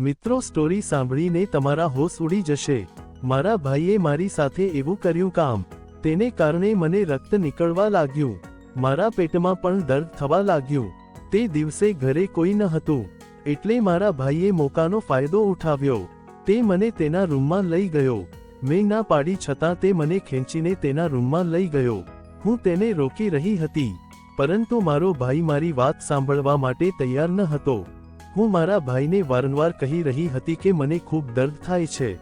મિત્રો સ્ટોરી સાંભળીને તમારા હોશ ઉડી જશે. મારા ભાઈએ મારી સાથે એવું કર્યું કામ. તેને કારણે મને રક્ત નીકળવા લાગ્યું. મારા પેટમાં પણ દર્દ થવા લાગ્યું. તે દિવસે ઘરે કોઈ ન હતું. એટલે મારા ભાઈએ મોકાનો ફાયદો ઉઠાવ્યો. તે મને તેના રૂમમાં લઈ ગયો. મેં ના પાડી છતાં તે મને ખેંચીને તેના રૂમમાં લઈ ગયો. હું તેને રોકી રહી હતી. પરંતુ મારો ભાઈ મારી વાત સાંભળવા માટે તૈયાર ન હતો. હું મારા ભાઈને વારંવાર કહી રહી હતી કે મને ખૂબ દર્દ થાય છે.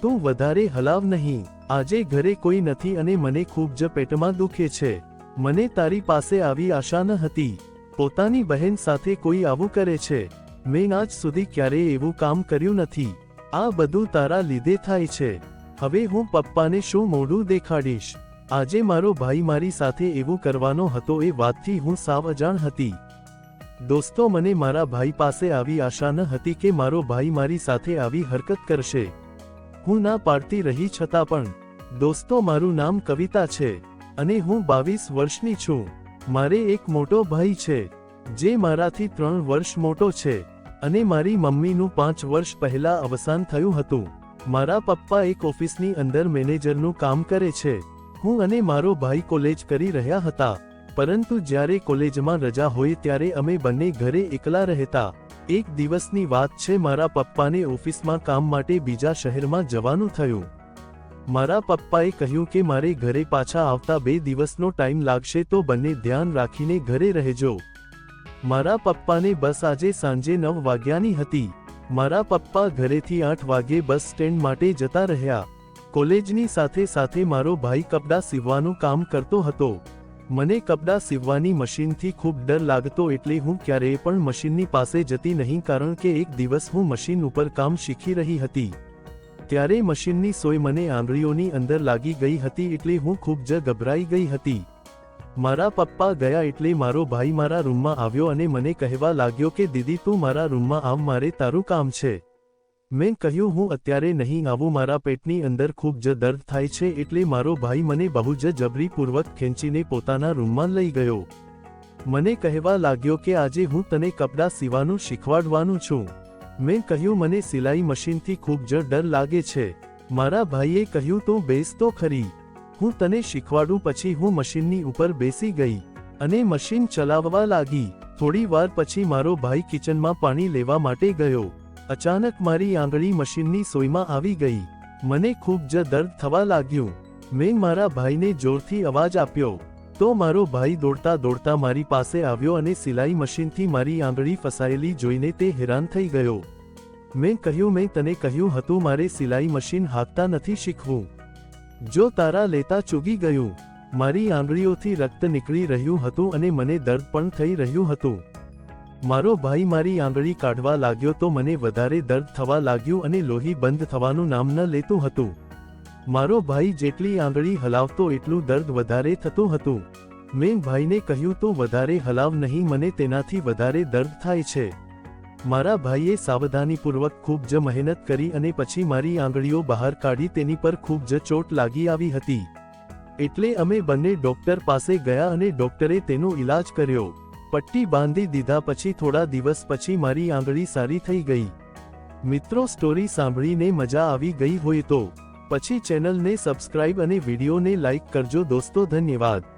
તું વધારે હલાવ નહીં. આજે ઘરે કોઈ નથી અને મને ખૂબ જ પેટમાં દુખે છે. મને તારી પાસે આવી આશા ન હતી. પોતાની બહેન સાથે કોઈ આવું કરે છે. મેં આજ સુધી ક્યારેય એવું કામ કર્યું નથી. આ બધું તારા લીધે થાય છે. હવે હું પપ્પાને શું મોઢું દેખાડીશ? આજે મારો ભાઈ મારી સાથે એવું કરવાનો હતો એ વાતથી હું સાવ અજાણ હતી. દોસ્તો, મને મારા ભાઈ પાસે આવી આશા ન હતી કે મારો ભાઈ મારી સાથે આવી હરકત કરશે. હું ના પાડતી રહી છતાં પણ. દોસ્તો, મારું નામ કવિતા છે અને હું બાવીસ વર્ષની છું. મારે એક મોટો ભાઈ છે, જે મારાથી ત્રણ વર્ષ મોટો છે અને મારી મમ્મીનું પાંચ વર્ષ પહેલા અવસાન થયું હતું. મારા પપ્પા એક ઓફિસની અંદર મેનેજરનું કામ કરે છે. હું અને મારો ભાઈ કોલેજ કરી રહ્યા હતા. પરંતુ જ્યારે કોલેજમાં રજા હોય ત્યારે અમે બંને ઘરે એકલા રહેતા. એક દિવસની વાત છે, મારા પપ્પાને ઓફિસમાં કામ માટે બીજા શહેરમાં જવાનું થયું. મારા પપ્પાએ કહ્યું કે મારે ઘરે પાછા આવતા બે દિવસનો ટાઈમ લાગશે તો બંને ધ્યાન રાખીને ઘરે રહેજો. મારા પપ્પાને બસ આજે સાંજે નવ વાગ્યાની હતી. મારા પપ્પા ઘરેથી આઠ વાગે બસ સ્ટેન્ડ માટે જતા રહ્યા. કોલેજની સાથે સાથે મારો ભાઈ કપડાં સીવવાનું કામ કરતો હતો. મને કપડાં સીવવાની મશીનથી ખૂબ ડર લાગતો એટલે હું ક્યારેય પણ મશીનની પાસે જતી નહીં કારણ કે એક દિવસ હું મશીન ઉપર કામ શીખી રહી હતી. ત્યારે મશીનની સોય મને આંગળીઓની અંદર લાગી ગઈ હતી એટલે હું ખૂબ જ ગભરાઈ ગઈ હતી. મારા પપ્પા ગયા એટલે મારો ભાઈ મારા રૂમમાં આવ્યો અને મને કહેવા લાગ્યો કે, દીદી, તું મારા રૂમમાં આવ મારે તારું કામ છે. મેં કહ્યું, હું અત્યારે નહીં આવું. મારા પેટની અંદર ખૂબ જ દર્દ થાય છે એટલે મારો ભાઈ મને બહુ જ જબરીપૂર્વક ખેંચીને પોતાના રૂમમાં લઈ ગયો. મને કહેવા લાગ્યો કે આજે હું તને કપડાં સીવાનું શીખવાડવાનું છું. મેં કહ્યું, મને સિલાઈ મશીનથી ખૂબ જ ડર લાગે છે. મારા ભાઈએ કહ્યું, તો બેસ તો ખરી. હું તને શીખવાડું. પછી હું મશીનની ઉપર બેસી ગઈ અને મશીન ચલાવવા લાગી. થોડી વાર પછી મારો ભાઈ કિચનમાં પાણી લેવા માટે ગયો. અચાનક મારી આંગળી મશીનની સોયમાં આવી ગઈ. મને ખૂબ જ દર્દ થવા લાગ્યું. મેં મારા ભાઈને જોરથી અવાજ આપ્યો. તો મારો ભાઈ દોડતા દોડતા મારી પાસે આવ્યો અને સિલાઈ મશીનથી મારી આંગળી ફસાયેલી જોઈને તે હેરાન થઈ ગયો. મેં કહ્યું, મેં તને કહ્યું હતું, મારે સિલાઈ મશીન હાંકતા નથી શીખવું. જો તારા લેતા ચૂગી ગયું. મારી આંગળીઓથી રક્ત નીકળી રહ્યું હતું અને મને દર્દ પણ થઈ રહ્યું હતું. મારો ભાઈ મારી આંગળી કાઢવા લાગ્યો તો મને વધારે દર્દ થવા લાગ્યું અને લોહી બંધ થવાનું નામ ન લેતું હતું. મારો ભાઈ જેટલી આંગળી હલાવતો એટલું દર્દ વધારે થતું હતું. મેં ભાઈને કહ્યું, તો વધારે હલાવ નહીં, મને તેનાથી વધારે દર્દ થાય છે. મારા ભાઈએ સાવધાનીપૂર્વક ખૂબ જ મહેનત કરી અને પછી મારી આંગળીઓ બહાર કાઢી તેની પર ખૂબ જ ચોટ લાગી આવી હતી. એટલે અમે બંને ડોક્ટર પાસે ગયા અને ડોક્ટરે તેનો ઈલાજ કર્યો. પટ્ટી બાંધી દીધા પછી થોડા દિવસ પછી મારી આંગળી સારી થઈ ગઈ. મિત્રો સ્ટોરી સાંભળીને મજા આવી ગઈ હોય તો, પછી ચેનલને સબસ્ક્રાઇબ અને વિડીયોને લાઇક કરજો દોસ્તો ધન્યવાદ.